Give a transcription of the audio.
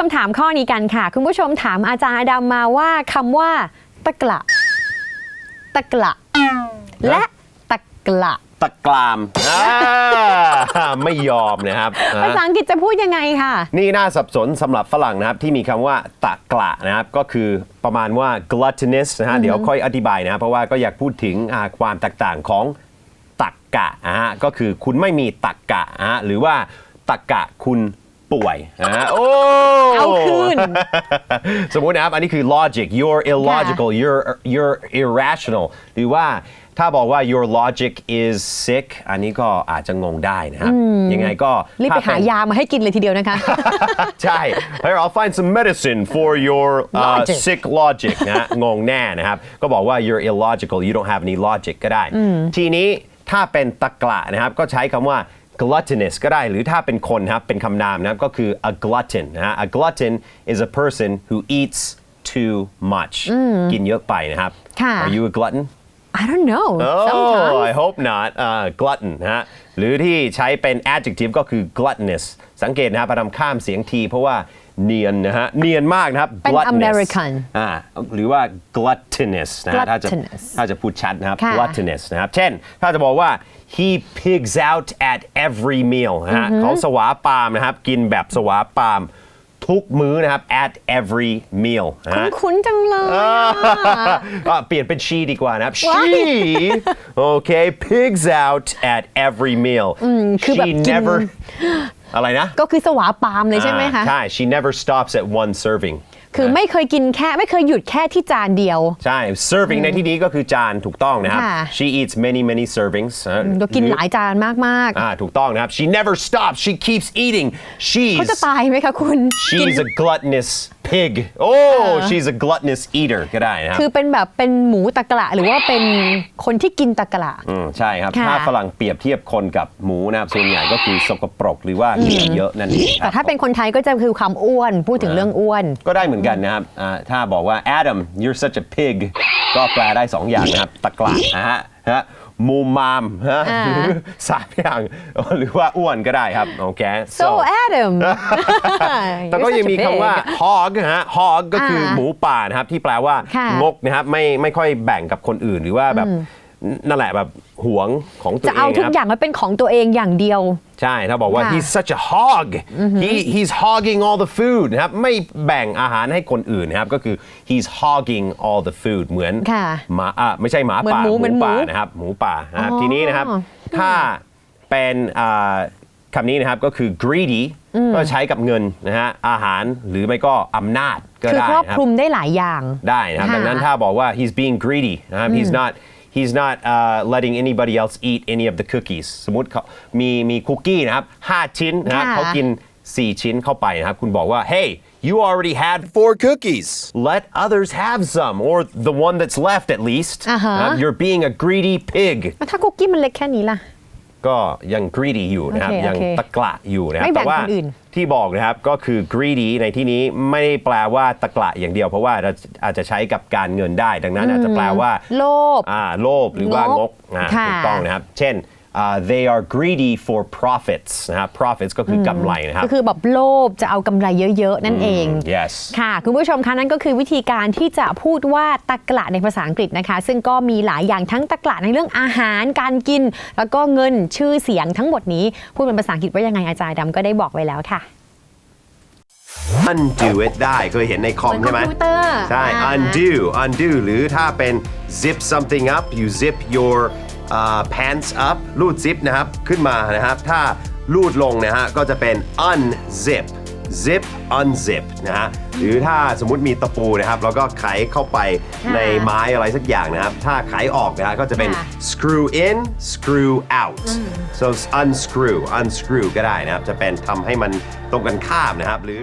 คำถามข้อนี้กันค่ะ คุณผู้ชมถามอาจารย์อดัมมาว่าคำว่า ตะกละตะกละและตะกละตะกรามอ่าไม่ยอมนะครับอ่า ภาษาอังกฤษจะพูดยังไงค่ะ นี่น่าสับสนสำหรับฝรั่งนะครับที่มีคำว่าตะกละนะครับก็คือประมาณว่า gluttonous นะฮะเดี๋ยวค่อยอธิบายนะครับเพราะว่าก็อยากพูดถึงอ่าความแตกต่างของตักกะนะฮะก็คือคุณไม่มีตักกะนะฮะหรือว่าตักกะคุณ ป่วยนะฮะโอ้เอาคืน สมมุตินะครับ อันนี้คือ logic you're illogical you're you're irrational หรือว่าถ้าบอกว่า your logic is sick อันนี้ก็อาจจะงงได้นะครับ ยังไงก็รีบไปถ้หาเป็นยามาให้กินเลยทีเดียวนะคะ ใช่ Here I'll find some medicine for your uh, Logic. sick logic นะฮะ งงแน่นะครับ ก็บอกว่า you're illogical you don't have any logic ก็ได้ ทีนี้ถ้าเป็นตะกละนะครับ ก็ใช้คำว่า gluttonous ก็ได้หรือถ้าเป็นคนนะครับเป็นคำนามนะครับก็คือ a glutton นะฮะ a glutton is a person who eats too much กินเยอะไปนะครับค่ะ Are you a glutton I don't know Oh, sometimes I hope not. Uh, glutton นะฮะหรือที่ใช้เป็น adjective ก็คือ gluttonous สังเกตนะครับพยายามข้ามเสียงทีเพราะว่า เนียนนะฮะ เนียนมากนะครับ เป็น gluttonous American อ่าหรือว่า gluttonous นะฮะถ้าจะ Gluttonous ถ้าจะพูดชัดนะครับ ค่ะ gluttonous นะครับ เช่น ถ้าจะบอกว่า he pigs out at every meal นะฮะเขาสวาปามนะครับ กินแบบสวาปาม ทุกมื้อนะครับ at every meal นะฮะ คุ้นๆจังเลยอะ อะเปลี่ยนเป็น she ดีกว่านะครับว้าย she okay pigs out at every meal คือแบบ she กิน never อะไรนะ ก็คือสวาปามเลยใช่ไหมคะ อ่าใช่ she never stops at one serving คือไม่เคยกินแค่ไม่เคยหยุดแค่ที่จานเดียว ใช่ serving ในที่นี้ก็คือจานถูกต้องนะครับ ค่ะ she eats many many servings อะก็กินหลายจานมากอ่าถูกต้องนะครับ she never stops she keeps eating ๆ she's เขาจะตายไหมคะคุณกิน she's a gluttonous pig oh she's a gluttonous eater ก็ได้นะครับคือเป็นแบบเป็นหมูตะกละหรือว่าเป็นคนที่กินตะกละอืมใช่ครับค่ะถ้าฝรั่งเปรียบเทียบคนกับหมูนะครับส่วนใหญ่ก็คือสกปรกหรือว่ากินเยอะนั่นเองคแต่รับถ้าเป็นคนไทยก็จะคือความอ้วนพูดถึงเรื่องอ้วน ก็ได้เหมือนกันนะครับอ่าถ้าบอกว่า Adam you're such a pig ก็แปลได้สองอย่างนะครับตะกละนะฮะฮะ มูมามฮะอ่า หรือสามอย่างหรือว่าอ้วนก็ได้ครับโอเค so Adam แต่ก็ยังมีคำว่า hog นะฮะ hog ก็คืออาหมูป่านะครับที่แปลว่าค่ะงกนะครับไม่ไม่ค่อยแบ่งกับคนอื่น หรือว่าแบบ นั่นแหละแบบหวงของตัวจะเองเอาทุกนะครับอย่างมาเป็นของตัวเองอย่างเดียว ใช่ถ้าบอกว่าค่ะ he's such a hog he he's hogging all the food นะครับไม่แบ่งอาหารให้คนอื่นนะครับก็คือ he's hogging all the food เหมือนค่ะหมาอะไม่ใช่หมาป่าเหมือนหมูเหมือนหมูป่านะครับหมูป่านะครับอ๋อทีนี้นะครับถ้าเป็นอ่าคำนี้นะครับก็คือ greedy ก็ใช้กับเงินนะฮะอาหารหรือไม่ก็อำนาจก็คือได้ครอบนะครัคบลุมได้หลายอย่างได้นะครับค่ะดังนั้นถ้าบอกว่า he's being greedy นะครับ he's not he's not uh, letting anybody else eat any of the cookies สมมติเขามีมีคุกกี้นะครับ 5 ชิ้นนะครับ ค่ะ เขากิน 4 ชิ้นเข้าไปนะครับ คุณบอกว่า hey you already had four cookies let others have some or the one that's left at least อ่าฮะ นะครับ you're being a greedy pig แล้วถ้าคุกกี้มันเล็กแค่นี้ล่ะ ก็ยัง greedy อยู่นะครับ โอเคยังโอเคตะกละอยู่นะครับไม่แบ่งแต่ว่าคนอื่น ที่บอกนะครับก็คือ greedy ในที่นี้ไม่ได้แปลว่าตะกละอย่างเดียว เพราะว่าเราอาจจะใช้กับการเงินได้ ดังนั้นอาจจะแปลว่า โลภ อ่าโลภหรือว่างงกกอ่าค่ะถูกต้องนะครับ เช่น อ่า they are greedy for profits นะครับ profits ก็คือกำไรนะครับ ก็คือแบบโลภจะเอากำไรเยอะ ๆ นั่นเอง yes ค่ะ คุณผู้ชมคะนั่นก็คือวิธีการที่จะพูดว่าตะกละในภาษาอังกฤษนะคะ ซึ่งก็มีหลายอย่างทั้งตะกละในเรื่องอาหารการกิน แล้วก็เงินชื่อเสียงทั้งหมดนี้ พูดเป็นภาษาอังกฤษว่ายังไงอาจารย์ดำก็ได้บอกไว้แล้วค่ะ undo it ได้เคยเห็นในคอมเหมือนใช่ไหมคอมพิวเตอร์ใช่ อ่า undo undo หรือถ้าเป็น zip something up you zip your uh, pants up รูด zip นะครับ ขึ้นมานะครับ ถ้ารูดลงนะฮะก็จะเป็น unzip zip unzip นะฮะหรือถ้าสมมุติมีตะปูนะครับแล้วก็ไขเข้าไปค่ะในไม้อะไรสักอย่างนะครับ ถ้าไขออกนะฮะก็จะเป็นค่ะ screw in screw out so unscrew unscrew ก็ได้นะครับ จะเป็นทำให้มันตรงกันข้ามนะครับหรือ